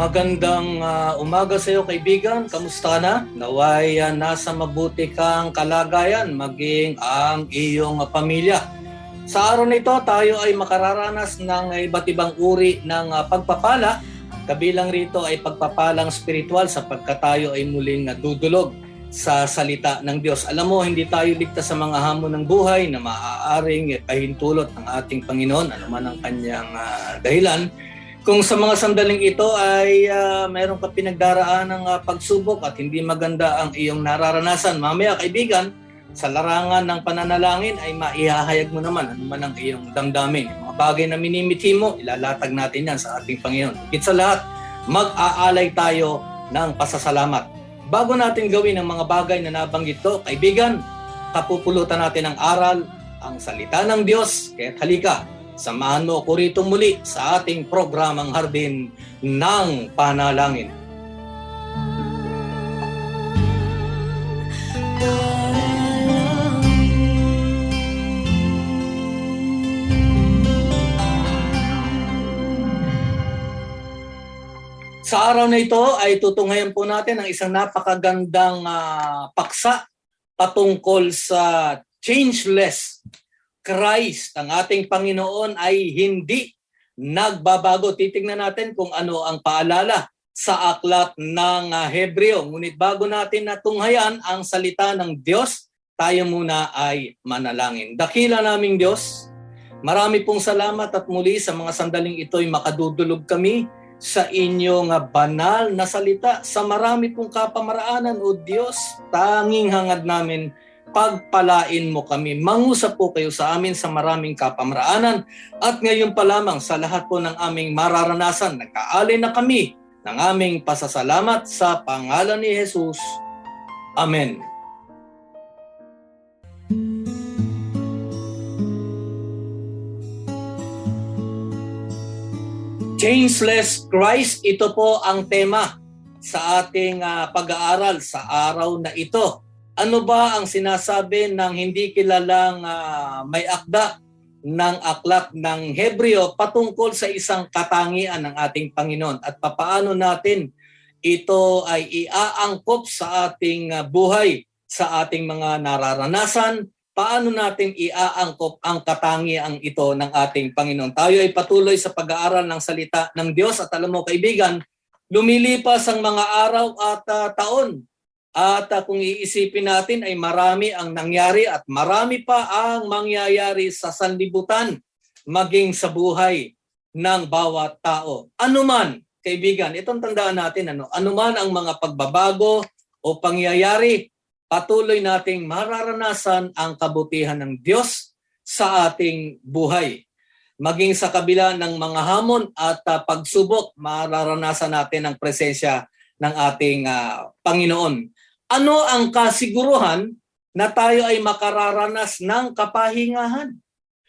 Magandang ah, umaga sa iyo kaibigan. Kamusta na? Naway ah, nasa mabuti kang kalagayan maging ang iyong ah, pamilya. Sa araw na tayo ay makararanas ng iba't ibang uri ng ah, pagpapala. Kabilang rito ay pagpapalang spiritual sapagkat tayo ay muling nadudulog sa salita ng Diyos. Alam mo, hindi tayo ligtas sa mga hamon ng buhay na maaaring kahintulot ng ating Panginoon, ano man ang kanyang ah, dahilan. Kung sa mga sandaling ito ay uh, mayroon ka pinagdaraan ng pagsubok at hindi maganda ang iyong nararanasan, mamaya kaibigan, sa larangan ng pananalangin ay maihahayag mo naman ano man ang iyong damdamin. Yung Mga bagay na minimithi mo, ilalatag natin yan sa ating Panginoon. Higit sa lahat, mag-aalay tayo ng pasasalamat. Bago natin gawin ang mga bagay na nabanggit ko, kaibigan, kapupulutan natin ang aral, ang salita ng Diyos. Kaya halika, samahan mo ako rito muli sa ating programang Hardin ng Panalangin. Sa araw na ito ay tutunghayan po natin ang isang napakagandang ah, paksa patungkol sa changeless Christ, ang ating Panginoon ay hindi nagbabago. Titingnan natin kung ano ang paalala sa aklat ng ah, Hebreo. Ngunit bago natin natunghayan ang salita ng Diyos, tayo muna ay manalangin. Dakila naming Diyos, marami pong salamat at muli sa mga sandaling ito'y makadudulog kami sa inyong ah, banal na salita. Sa marami pong kapamaraanan, O Diyos, tanging hangad namin pagpalain mo kami. Mangusap po kayo sa amin sa maraming kapamaraanan at ngayon pa lamang sa lahat po ng aming mararanasan, nagkaalay na kami ng aming pasasalamat sa pangalan ni Jesus. Amen. Changeless Christ, ito po ang tema sa ating ah, pag-aaral sa araw na ito. Ano ba ang sinasabi ng hindi kilalang ah, may akda ng aklat ng Hebreo patungkol sa isang katangian ng ating Panginoon at papaano natin ito ay iaangkop sa ating ah, buhay, sa ating mga nararanasan, paano natin iaangkop ang katangian ito ng ating Panginoon. Tayo ay patuloy sa pag-aaral ng salita ng Diyos at alam mo kaibigan, lumilipas ang mga araw at ah, taon at uh, kung iisipin natin ay marami ang nangyari at marami pa ang mangyayari sa sanlibutan maging sa buhay ng bawat tao. Ano man, kaibigan, itong tandaan natin, ano, ano man ang mga pagbabago o pangyayari, patuloy nating mararanasan ang kabutihan ng Diyos sa ating buhay. Maging sa kabila ng mga hamon at uh, pagsubok, mararanasan natin ang presensya ng ating uh, Panginoon ano ang kasiguruhan na tayo ay makararanas ng kapahingahan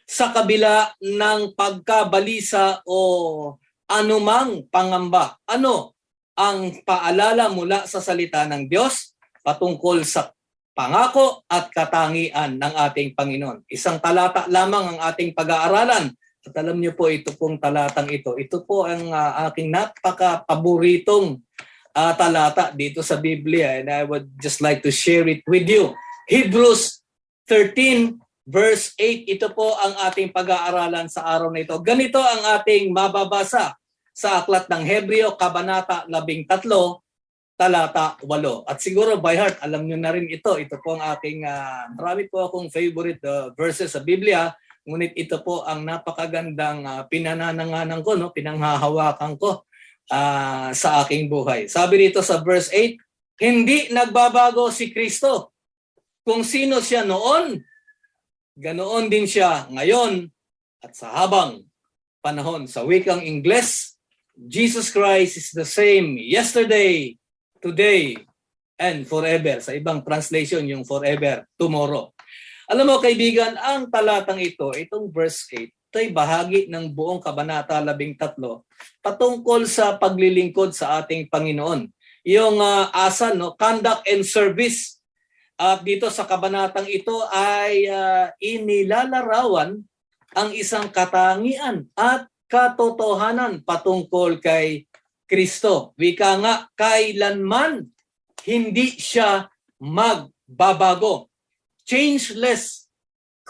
sa kabila ng pagkabalisa o anumang pangamba. Ano ang paalala mula sa salita ng Diyos patungkol sa pangako at katangian ng ating Panginoon. Isang talata lamang ang ating pag-aaralan. At alam niyo po ito pong talatang ito. Ito po ang uh, aking napaka-paboritong uh, talata dito sa Biblia and I would just like to share it with you. Hebrews 13 verse 8, ito po ang ating pag-aaralan sa araw na ito. Ganito ang ating mababasa sa aklat ng Hebreo, Kabanata 13, talata 8. At siguro by heart, alam nyo na rin ito. Ito po ang aking, uh, marami po akong favorite uh, verses sa Biblia. Ngunit ito po ang napakagandang uh, pinanananganan ko, no? pinanghahawakan ko ah, sa aking buhay. Sabi dito sa verse 8, hindi nagbabago si Kristo. Kung sino siya noon, ganoon din siya ngayon at sa habang panahon. Sa wikang Ingles, Jesus Christ is the same yesterday, today, and forever. Sa ibang translation, yung forever, tomorrow. Alam mo kaibigan, ang talatang ito, itong verse 8, ito ay bahagi ng buong Kabanata 13 patungkol sa paglilingkod sa ating Panginoon. Yung uh, asa, no, conduct and service. At dito sa kabanatang ito ay uh, inilalarawan ang isang katangian at katotohanan patungkol kay Kristo. Wika nga, kailanman hindi siya magbabago. Changeless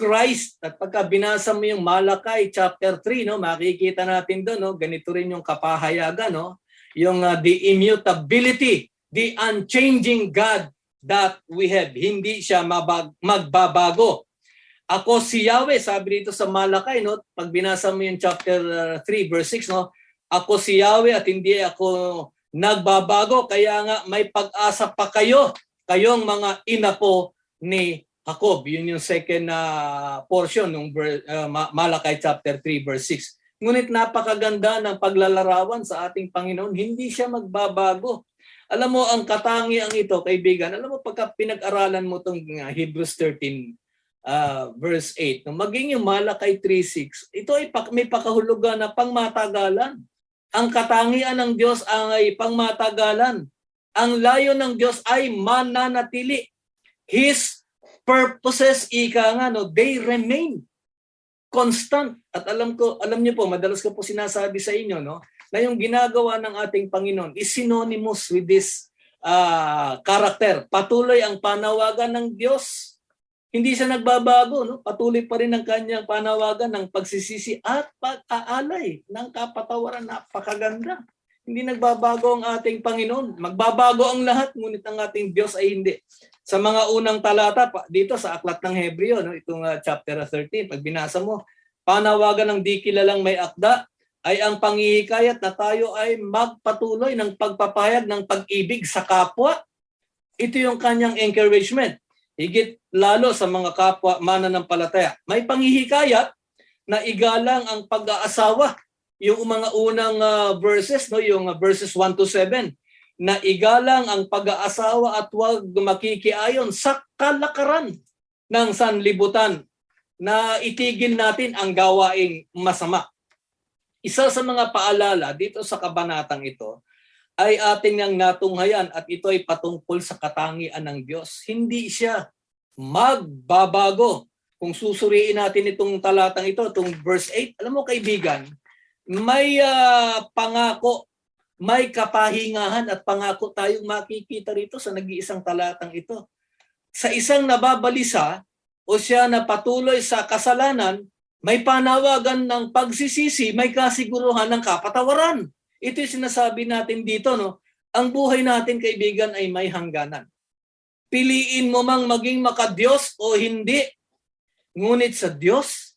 Christ. At pagka binasa mo yung Malakay chapter 3, no, makikita natin doon, no, ganito rin yung kapahayagan, no, yung uh, the immutability, the unchanging God that we have. Hindi siya mabag- magbabago. Ako si Yahweh, sabi dito sa Malakay, no, pag binasa mo yung chapter uh, 3, verse 6, no, ako si Yahweh at hindi ako nagbabago, kaya nga may pag-asa pa kayo, kayong mga inapo ni Jacob. Yun yung second na portion ng uh, Malakay chapter 3 verse 6. Ngunit napakaganda ng paglalarawan sa ating Panginoon, hindi siya magbabago. Alam mo, ang katangiang ito, kaibigan, alam mo, pagka pinag-aralan mo itong uh, Hebrews 13 uh, verse 8, no, maging yung Malakay 3.6, ito ay may pakahulugan na pangmatagalan. Ang katangian ng Diyos ay pangmatagalan. Ang layo ng Diyos ay mananatili. His purposes, ika nga, no, they remain constant. At alam ko, alam niyo po, madalas ko po sinasabi sa inyo, no, na yung ginagawa ng ating Panginoon is synonymous with this uh, character. Patuloy ang panawagan ng Diyos. Hindi siya nagbabago, no? Patuloy pa rin ang kanyang panawagan ng pagsisisi at pag-aalay ng kapatawaran. Napakaganda. Hindi nagbabago ang ating Panginoon. Magbabago ang lahat, ngunit ang ating Diyos ay hindi. Sa mga unang talata dito sa Aklat ng Hebreo, no, itong uh, chapter 13, pag binasa mo, panawagan ng di kilalang may akda ay ang panghihikayat na tayo ay magpatuloy ng pagpapahayag ng pag-ibig sa kapwa. Ito yung kanyang encouragement. Higit lalo sa mga kapwa mananampalataya. May panghihikayat na igalang ang pag-aasawa. Yung mga unang uh, verses, no, yung uh, verses 1 to 7, na igalang ang pag-aasawa at huwag makikiayon sa kalakaran ng sanlibutan na itigil natin ang gawaing masama. Isa sa mga paalala dito sa kabanatang ito ay ating nang natunghayan at ito ay patungkol sa katangian ng Diyos. Hindi siya magbabago. Kung susuriin natin itong talatang ito, itong verse 8, alam mo kaibigan, may uh, pangako may kapahingahan at pangako tayong makikita rito sa nag-iisang talatang ito. Sa isang nababalisa o siya na patuloy sa kasalanan, may panawagan ng pagsisisi, may kasiguruhan ng kapatawaran. Ito yung sinasabi natin dito, no? Ang buhay natin, kaibigan, ay may hangganan. Piliin mo mang maging makadiyos o hindi. Ngunit sa Diyos,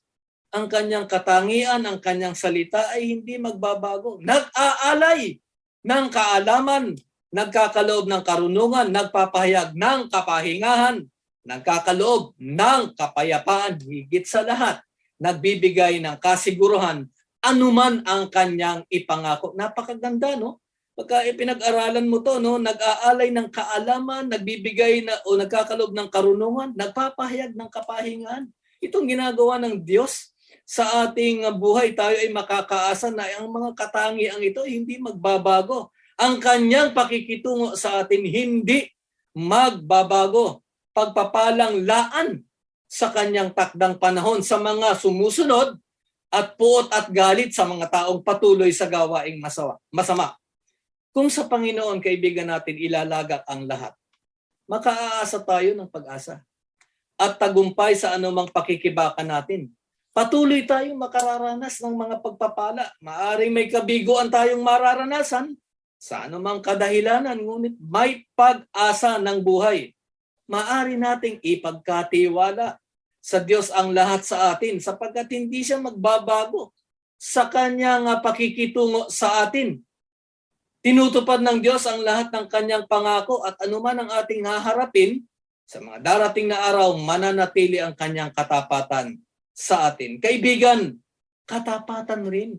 ang kanyang katangian, ang kanyang salita ay hindi magbabago. Nag-aalay ng kaalaman, nagkakaloob ng karunungan, nagpapahayag ng kapahingahan, nagkakaloob ng kapayapaan, higit sa lahat, nagbibigay ng kasiguruhan, anuman ang kanyang ipangako. Napakaganda, no? Pagka pinag-aralan mo to, no, nag-aalay ng kaalaman, nagbibigay na o nagkakaloob ng karunungan, nagpapahayag ng kapahingahan. Itong ginagawa ng Diyos sa ating buhay tayo ay makakaasa na ang mga katangiang ito hindi magbabago. Ang kanyang pakikitungo sa atin hindi magbabago. Pagpapalang laan sa kanyang takdang panahon sa mga sumusunod at puot at galit sa mga taong patuloy sa gawaing masawa, masama. Kung sa Panginoon, kaibigan natin, ilalagak ang lahat, makaaasa tayo ng pag-asa at tagumpay sa anumang pakikibaka natin patuloy tayong makararanas ng mga pagpapala. Maaring may kabiguan tayong mararanasan sa anumang kadahilanan, ngunit may pag-asa ng buhay. Maari nating ipagkatiwala sa Diyos ang lahat sa atin sapagkat hindi siya magbabago sa kanyang pakikitungo sa atin. Tinutupad ng Diyos ang lahat ng kanyang pangako at anuman ang ating haharapin sa mga darating na araw, mananatili ang kanyang katapatan sa atin. Kaibigan, katapatan rin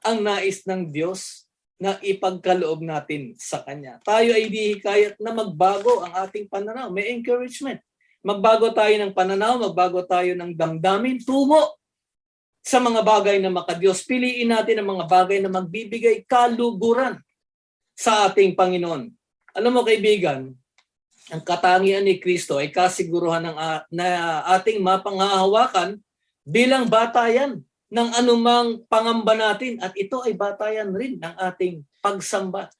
ang nais ng Diyos na ipagkaloob natin sa Kanya. Tayo ay di hikayat na magbago ang ating pananaw. May encouragement. Magbago tayo ng pananaw, magbago tayo ng damdamin, tumo sa mga bagay na makadiyos. Piliin natin ang mga bagay na magbibigay kaluguran sa ating Panginoon. Alam mo kaibigan, ang katangian ni Kristo ay kasiguruhan ng, na ating mapanghahawakan bilang batayan ng anumang pangamba natin at ito ay batayan rin ng ating pagsamba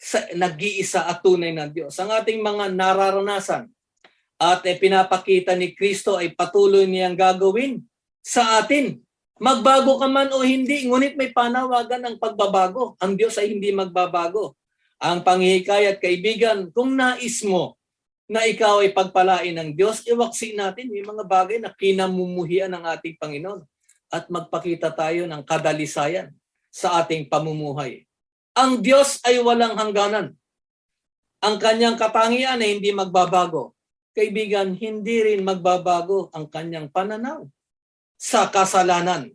sa nag-iisa at tunay na Diyos. Ang ating mga nararanasan at eh, pinapakita ni Kristo ay patuloy niyang gagawin sa atin. Magbago ka man o hindi, ngunit may panawagan ng pagbabago. Ang Diyos ay hindi magbabago. Ang panghihikayat kaibigan, kung nais mo na ikaw ay pagpalain ng Diyos, iwaksi natin yung mga bagay na kinamumuhian ng ating Panginoon at magpakita tayo ng kadalisayan sa ating pamumuhay. Ang Diyos ay walang hangganan. Ang kanyang katangian ay hindi magbabago. Kaibigan, hindi rin magbabago ang kanyang pananaw sa kasalanan.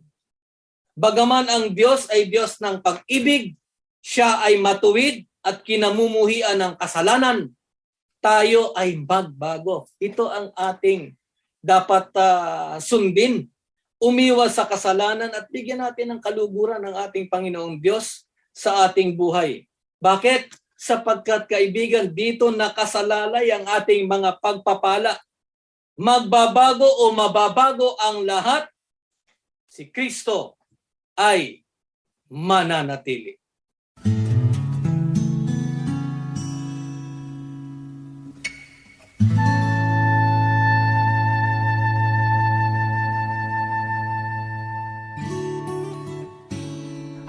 Bagaman ang Diyos ay Diyos ng pag-ibig, siya ay matuwid at kinamumuhian ng kasalanan, tayo ay magbago. Ito ang ating dapat ah, sundin. Umiwas sa kasalanan at bigyan natin ng kaluguran ng ating Panginoong Diyos sa ating buhay. Bakit? Sapagkat kaibigan, dito nakasalalay ang ating mga pagpapala. Magbabago o mababago ang lahat, si Kristo ay mananatili.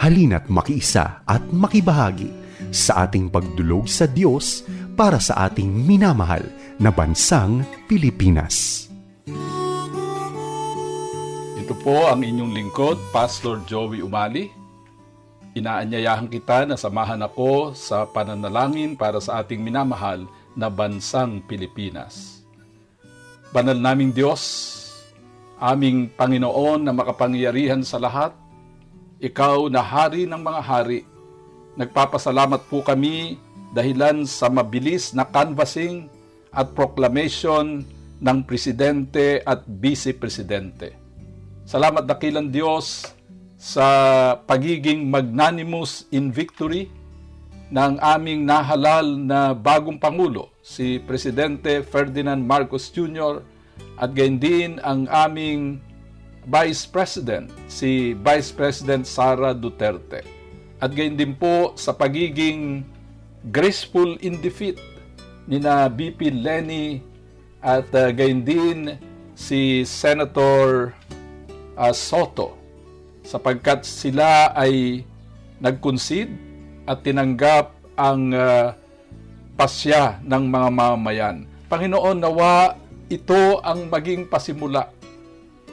Halina't makiisa at makibahagi sa ating pagdulog sa Diyos para sa ating minamahal na bansang Pilipinas. Ito po ang inyong lingkod, Pastor Joey Umali. Inaanyayahan kita na samahan ako sa pananalangin para sa ating minamahal na bansang Pilipinas. Banal naming Diyos, aming Panginoon na makapangyarihan sa lahat, Ikaw na hari ng mga hari, nagpapasalamat po kami dahilan sa mabilis na canvassing at proclamation ng Presidente at Vice Presidente. Salamat dakilang Diyos sa pagiging magnanimous in victory ng aming nahalal na bagong Pangulo, si Presidente Ferdinand Marcos Jr. at gayon din ang aming Vice President, si Vice President Sara Duterte. At gayon din po sa pagiging graceful in defeat ni na BP Lenny at uh, gayon din si Senator uh, Soto sapagkat sila ay nag-concede at tinanggap ang uh, pasya ng mga mamamayan. Panginoon, nawa ito ang maging pasimula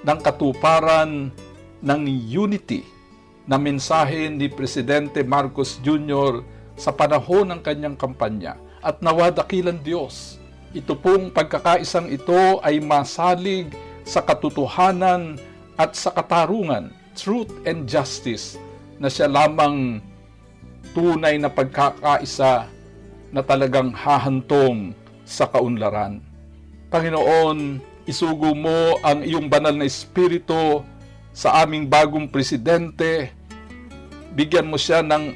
ng katuparan ng unity na mensahe ni Presidente Marcos Jr. sa panahon ng kanyang kampanya at nawa dakilan Diyos. Ito pong pagkakaisang ito ay masalig sa katotohanan at sa katarungan, truth and justice, na siya lamang tunay na pagkakaisa na talagang hahantong sa kaunlaran. Panginoon, isugo mo ang iyong banal na espiritu sa aming bagong presidente. Bigyan mo siya ng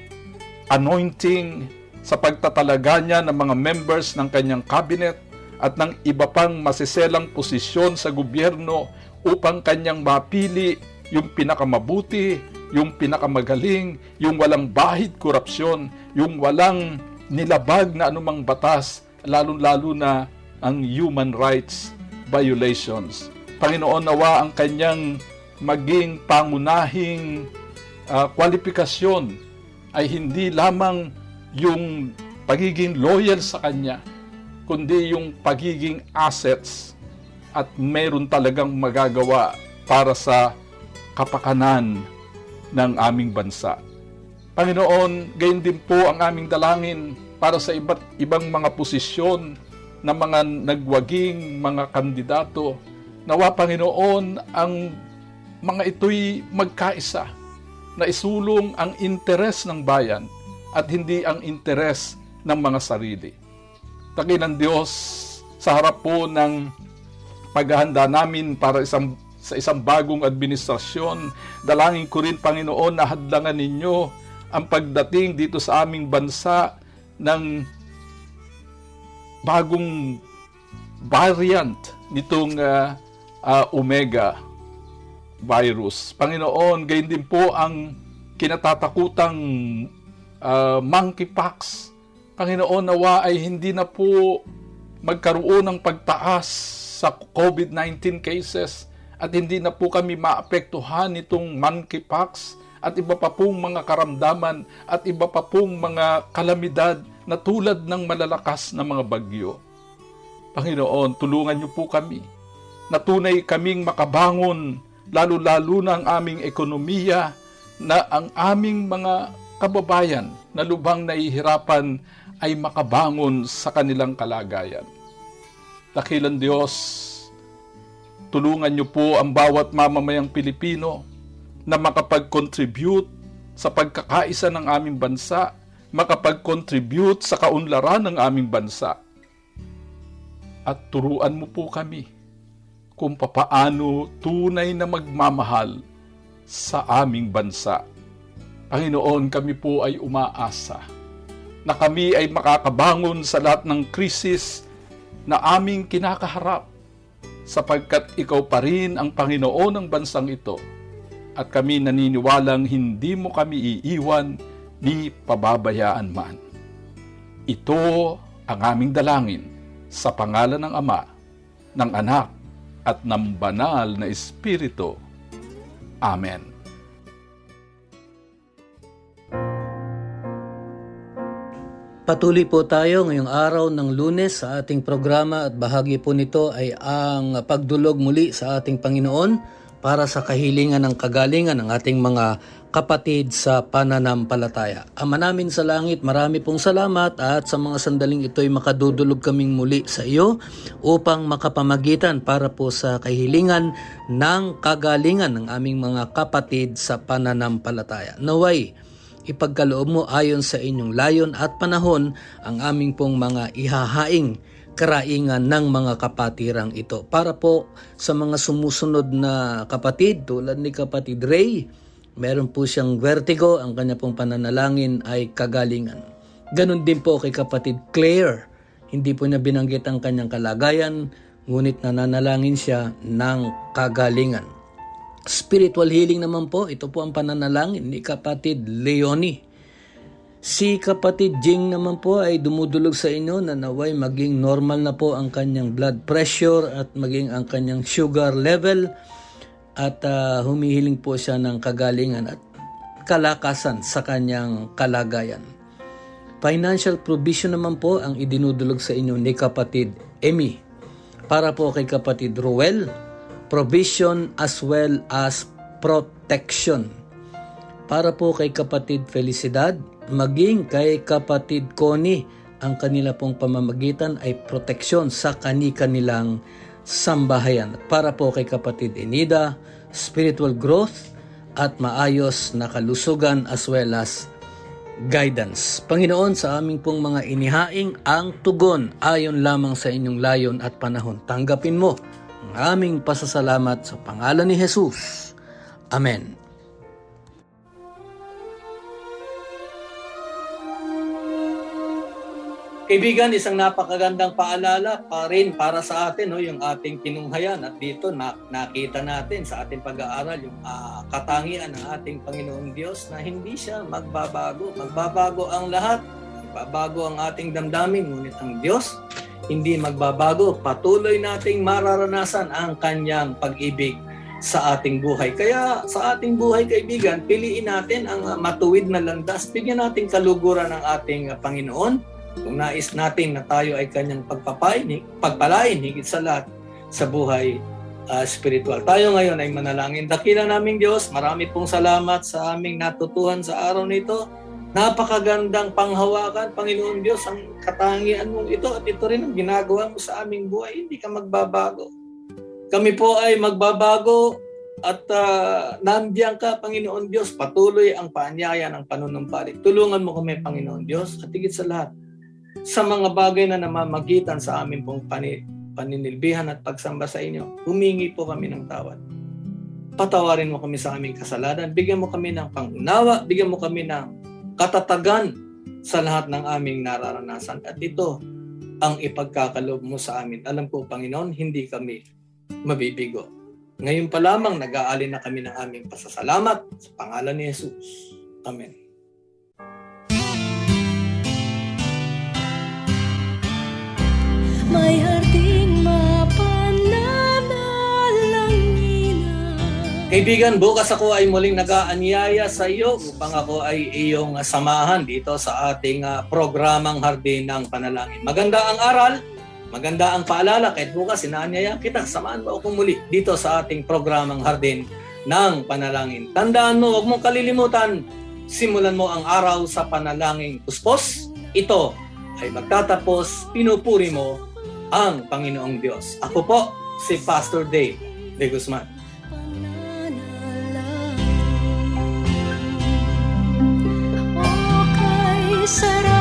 anointing sa pagtatalaga niya ng mga members ng kanyang cabinet at ng iba pang masiselang posisyon sa gobyerno upang kanyang mapili yung pinakamabuti, yung pinakamagaling, yung walang bahid korupsyon, yung walang nilabag na anumang batas, lalong-lalo na ang human rights violations. Panginoon nawa ang kanyang maging pangunahing ah, kwalifikasyon ay hindi lamang yung pagiging loyal sa kanya, kundi yung pagiging assets at meron talagang magagawa para sa kapakanan ng aming bansa. Panginoon, gayon din po ang aming dalangin para sa iba't ibang mga posisyon ng mga nagwaging mga kandidato. Nawa, Panginoon, ang mga ito'y magkaisa na isulong ang interes ng bayan at hindi ang interes ng mga sarili. Takin ng Diyos sa harap po ng paghahanda namin para isang sa isang bagong administrasyon. Dalangin ko rin, Panginoon, na hadlangan ninyo ang pagdating dito sa aming bansa ng bagong variant nitong ah, ah, Omega virus. Panginoon, gayon din po ang kinatatakutang ah, monkeypox. Panginoon, nawa ay hindi na po magkaroon ng pagtaas sa COVID-19 cases at hindi na po kami maapektuhan nitong monkeypox at iba pa pong mga karamdaman at iba pa pong mga kalamidad na tulad ng malalakas na mga bagyo. Panginoon, tulungan niyo po kami na tunay kaming makabangon, lalo-lalo na ang aming ekonomiya, na ang aming mga kababayan na lubhang nahihirapan ay makabangon sa kanilang kalagayan. Dakilan Diyos, tulungan niyo po ang bawat mamamayang Pilipino na makapag-contribute sa pagkakaisa ng aming bansa, makapag-contribute sa kaunlaran ng aming bansa. At turuan mo po kami kung papaano tunay na magmamahal sa aming bansa. Panginoon, kami po ay umaasa na kami ay makakabangon sa lahat ng krisis na aming kinakaharap sapagkat ikaw pa rin ang Panginoon ng bansang ito at kami naniniwalang hindi mo kami iiwan ni pababayaan man. Ito ang aming dalangin sa pangalan ng Ama, ng Anak, at ng Banal na Espiritu. Amen. Patuloy po tayo ngayong araw ng lunes sa ating programa at bahagi po nito ay ang pagdulog muli sa ating Panginoon para sa kahilingan ng kagalingan ng ating mga kapatid sa pananampalataya. Ama namin sa langit, marami pong salamat at sa mga sandaling ito ay makadudulog kaming muli sa iyo upang makapamagitan para po sa kahilingan ng kagalingan ng aming mga kapatid sa pananampalataya. Naway, ipagkaloob mo ayon sa inyong layon at panahon ang aming pong mga ihahaing karaingan ng mga kapatirang ito. Para po sa mga sumusunod na kapatid tulad ni kapatid Ray, meron po siyang vertigo, ang kanya pong pananalangin ay kagalingan. Ganon din po kay kapatid Claire, hindi po niya binanggit ang kanyang kalagayan, ngunit nananalangin siya ng kagalingan. Spiritual healing naman po, ito po ang pananalangin ni kapatid Leonie. Si kapatid Jing naman po ay dumudulog sa inyo na naway maging normal na po ang kanyang blood pressure at maging ang kanyang sugar level at ah, humihiling po siya ng kagalingan at kalakasan sa kanyang kalagayan. Financial provision naman po ang idinudulog sa inyo ni kapatid Emmy. Para po kay kapatid Ruel, provision as well as protection. Para po kay kapatid Felicidad, maging kay kapatid Connie, ang kanila pong pamamagitan ay proteksyon sa kani-kanilang sambahayan. Para po kay kapatid Enida, spiritual growth at maayos na kalusugan as well as guidance. Panginoon, sa aming pong mga inihaing ang tugon ayon lamang sa inyong layon at panahon. Tanggapin mo ang aming pasasalamat sa pangalan ni Jesus. Amen. Kaibigan, isang napakagandang paalala pa rin para sa atin, no, yung ating tinunghayan. At dito na, nakita natin sa ating pag-aaral yung ah, katangian ng ating Panginoong Diyos na hindi siya magbabago. Magbabago ang lahat. Magbabago ang ating damdamin. Ngunit ang Diyos, hindi magbabago. Patuloy nating mararanasan ang kanyang pag-ibig sa ating buhay. Kaya sa ating buhay, kaibigan, piliin natin ang ah, matuwid na landas. Bigyan natin kaluguran ng ating ah, Panginoon kung nais natin na tayo ay kanyang pagpapain, pagpalain, higit sa lahat, sa buhay ah, spiritual. Tayo ngayon ay manalangin. Dakila naming Diyos, marami pong salamat sa aming natutuhan sa araw nito. Napakagandang panghawakan, Panginoon Diyos, ang katangian mo ito at ito rin ang ginagawa mo sa aming buhay. Hindi ka magbabago. Kami po ay magbabago at uh, nandiyan ka, Panginoon Diyos. Patuloy ang paanyaya ng panunumpalik. Tulungan mo kami, Panginoon Diyos, at higit sa lahat, sa mga bagay na namamagitan sa amin pong pani, paninilbihan at pagsamba sa inyo, humingi po kami ng tawad. Patawarin mo kami sa aming kasalanan. Bigyan mo kami ng pangunawa. Bigyan mo kami ng katatagan sa lahat ng aming nararanasan. At ito ang ipagkakaloob mo sa amin. Alam ko, Panginoon, hindi kami mabibigo. Ngayon pa lamang, nag-aalin na kami ng aming pasasalamat sa pangalan ni Jesus. Amen. May harding mapananalangin Kaibigan, bukas ako ay muling nag-aanyaya sa iyo upang ako ay iyong samahan dito sa ating ah, programang Hardin ng Panalangin. Maganda ang aral, maganda ang paalala, kahit bukas inaanyaya kita, samahan mo ako muli dito sa ating programang Hardin ng Panalangin. Tandaan mo, huwag mong kalilimutan, simulan mo ang araw sa panalangin puspos. Ito ay magtatapos, pinupuri mo ang Panginoong Diyos. Ako po, si Pastor Dave de Guzman. Okay, sarap